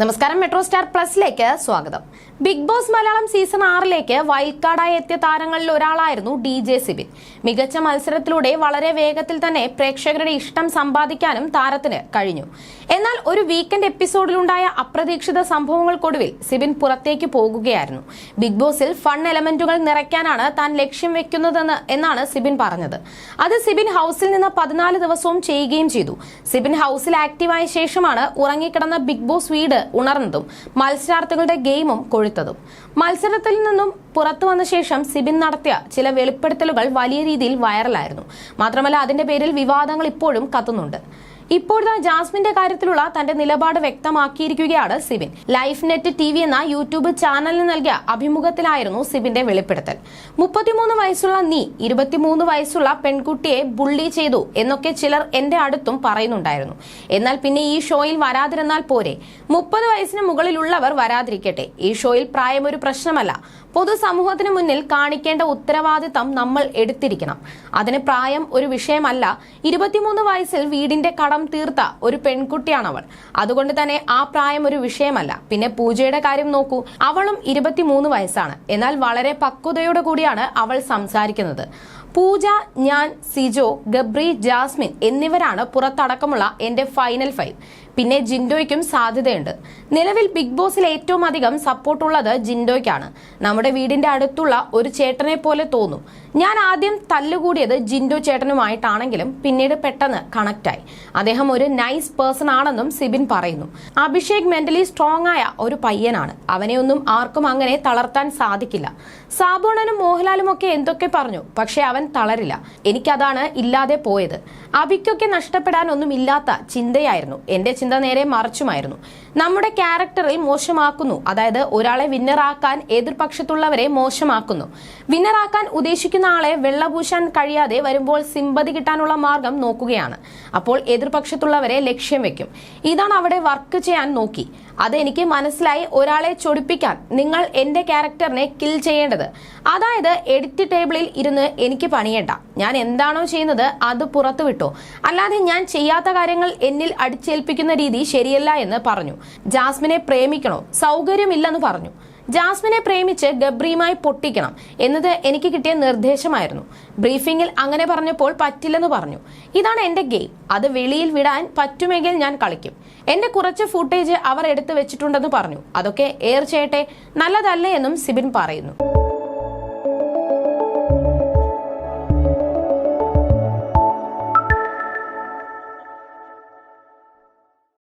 നമസ്കാരം metro star പ്ലസിലേക്ക് സ്വാഗതം. ബിഗ് ബോസ് മലയാളം സീസൺ ആറിലേക്ക് വൈൽഡ് കാർഡായി എത്തിയ താരങ്ങളിൽ ഒരാളായിരുന്നു ഡി ജെ സിബിൻ. മികച്ച മത്സരത്തിലൂടെ വളരെ വേഗത്തിൽ തന്നെ പ്രേക്ഷകരുടെ ഇഷ്ടം സമ്പാദിക്കാനും താരത്തിന് കഴിഞ്ഞു. എന്നാൽ ഒരു വീക്കെൻഡ് എപ്പിസോഡിലുണ്ടായ അപ്രതീക്ഷിത സംഭവങ്ങൾക്കൊടുവിൽ സിബിൻ പുറത്തേക്ക് പോകുകയായിരുന്നു. ബിഗ് ബോസിൽ ഫൺ എലമെന്റുകൾ നിറയ്ക്കാനാണ് താൻ ലക്ഷ്യം വെക്കുന്നതെന്ന് എന്നാണ് സിബിൻ പറഞ്ഞത്. അത് സിബിൻ ഹൌസിൽ നിന്ന് പതിനാല് ദിവസവും ചെയ്യുകയും ചെയ്തു. സിബിൻ ഹൌസിൽ ആക്റ്റീവായ ശേഷമാണ് ഉറങ്ങിക്കിടന്ന ബിഗ് ബോസ് വീട് ഉണർന്നതും മത്സരാർത്ഥികളുടെ ഗെയിമും കൊഴുത്തതും. മത്സരത്തിൽ നിന്നും പുറത്തു വന്ന ശേഷം സിബിൻ നടത്തിയ ചില വെളിപ്പെടുത്തലുകൾ വലിയ രീതിയിൽ വൈറലായിരുന്നു. മാത്രമല്ല അതിന്റെ പേരിൽ വിവാദങ്ങൾ ഇപ്പോഴും കത്തുന്നുണ്ട്. ഇപ്പോഴത്തെ ജാസ്മിന്റെ കാര്യത്തിലുള്ള തന്റെ നിലപാട് വ്യക്തമാക്കിയിരിക്കുകയാണ് Sibin. Life Net T V എന്ന യൂട്യൂബ് ചാനലിന് നൽകിയ അഭിമുഖത്തിലായിരുന്നു സിബിന്റെ വെളിപ്പെടുത്തൽ. മുപ്പത്തിമൂന്ന് വയസ്സുള്ള നീ ഇരുപത്തിമൂന്ന് വയസ്സുള്ള പെൺകുട്ടിയെ ബുള്ളി ചെയ്തു എന്നൊക്കെ ചിലർ എന്റെ അടുത്തും പറയുന്നുണ്ടായിരുന്നു. എന്നാൽ പിന്നെ ഈ ഷോയിൽ വരാതിരുന്നാൽ പോരെ. മുപ്പത് വയസ്സിന് മുകളിലുള്ളവർ വരാതിരിക്കട്ടെ. ഈ ഷോയിൽ പ്രായം ഒരു പ്രശ്നമല്ല. പൊതുസമൂഹത്തിന് മുന്നിൽ കാണിക്കേണ്ട ഉത്തരവാദിത്തം നമ്മൾ എടുത്തിരിക്കണം. അതിന് പ്രായം ഒരു വിഷയമല്ല. ഇരുപത്തിമൂന്ന് വയസ്സിൽ വീടിന്റെ കടം തീർത്ത ഒരു പെൺകുട്ടിയാണവൾ. അതുകൊണ്ട് തന്നെ ആ പ്രായം ഒരു വിഷയമല്ല. പിന്നെ പൂജയുടെ കാര്യം നോക്കൂ. അവളും ഇരുപത്തിമൂന്ന് വയസ്സാണ്. എന്നാൽ വളരെ പക്വതയോടെ കൂടിയാണ് അവൾ സംസാരിക്കുന്നത്. പൂജ ഞാൻ സിജോ ഗബ്രി ജാസ്മിൻ എന്നിവരാണ് പുറത്തടക്കമുള്ള എന്റെ ഫൈനൽ ഫൈവ്. പിന്നെ ജിൻഡോയ്ക്കും സാധ്യതയുണ്ട്. നിലവിൽ ബിഗ് ബോസിൽ ഏറ്റവും അധികം സപ്പോർട്ടുള്ളത് ജിൻഡോയ്ക്കാണ്. നമ്മുടെ വീടിന്റെ അടുത്തുള്ള ഒരു ചേട്ടനെ പോലെ തോന്നും. ഞാൻ ആദ്യം തല്ലുകൂടിയത് ജിൻഡോ ചേട്ടനുമായിട്ടാണെങ്കിലും പിന്നീട് പെട്ടെന്ന് കണക്റ്റായി അദ്ദേഹം ഒരു നൈസ് പേഴ്സൺ ആണെന്നും സിബിൻ പറയുന്നു. അഭിഷേക് മെന്റലി സ്ട്രോങ് ആയ ഒരു പയ്യനാണ്. അവനെ ഒന്നും ആർക്കും അങ്ങനെ തളർത്താൻ സാധിക്കില്ല. സാബോണനും മോഹൻലാലും ഒക്കെ എന്തൊക്കെ പറഞ്ഞു പക്ഷെ അവൻ തളരില്ല. എനിക്കതാണ് ഇല്ലാതെ പോയത്. അഭിക്കൊക്കെ നഷ്ടപ്പെടാൻ ഒന്നും ഇല്ലാത്ത ചിന്തയായിരുന്നു. എന്റെ ചിന്ത നേരെ മറിച്ചുമായിരുന്നു. നമ്മുടെ ക്യാരക്ടറിൽ മോശമാക്കുന്നു. അതായത് ഒരാളെ വിന്നറാക്കാൻ എതിർപക്ഷത്തുള്ളവരെ മോശമാക്കുന്നു. വിന്നറാക്കാൻ ഉദ്ദേശിക്കുന്ന ആളെ വെള്ളപൂശാൻ കഴിയാതെ വരുമ്പോൾ സിമ്പതി കിട്ടാനുള്ള മാർഗം നോക്കുകയാണ്. അപ്പോൾ എതിർപക്ഷത്തുള്ളവരെ ലക്ഷ്യം വെക്കും. ഇതാണ് അവിടെ വർക്ക് ചെയ്യാൻ നോക്കി. അത് എനിക്ക് മനസ്സിലായി ഒരാളെ ചൊടിപ്പിക്കാൻ നിങ്ങൾ എന്റെ ക്യാരക്ടറിനെ കിൽ ചെയ്യേണ്ടത്. അതായത് എഡിറ്റ് ടേബിളിൽ ഇരുന്ന് എനിക്ക് പണിയേണ്ട. ഞാൻ എന്താണോ ചെയ്യുന്നത് അത് പുറത്തു വിട്ടോ. അല്ലാതെ ഞാൻ ചെയ്യാത്ത കാര്യങ്ങൾ എന്നിൽ അടിച്ചേൽപ്പിക്കുന്ന രീതി ശരിയല്ല എന്ന് പറഞ്ഞു. ജാസ്മിനെ പ്രേമിക്കണോ? സൗകര്യമില്ലെന്ന് പറഞ്ഞു. ജാസ്മിനെ പ്രേമിച്ച് ഗബ്രിയുമായി പൊട്ടിക്കണം എന്നത് എനിക്ക് കിട്ടിയ നിർദ്ദേശമായിരുന്നു. ബ്രീഫിംഗിൽ അങ്ങനെ പറഞ്ഞപ്പോൾ പറ്റില്ലെന്ന് പറഞ്ഞു. ഇതാണ് എന്റെ ഗെയിം. അത് വെളിയിൽ വിടാൻ പറ്റുമെങ്കിൽ ഞാൻ കളിക്കും. എന്റെ കുറച്ച് ഫുട്ടേജ് അവർ എടുത്തു വെച്ചിട്ടുണ്ടെന്ന് പറഞ്ഞു. അതൊക്കെ എയർ ചെയ്യട്ടെ നല്ലതല്ലേ എന്നും സിബിൻ പറയുന്നു.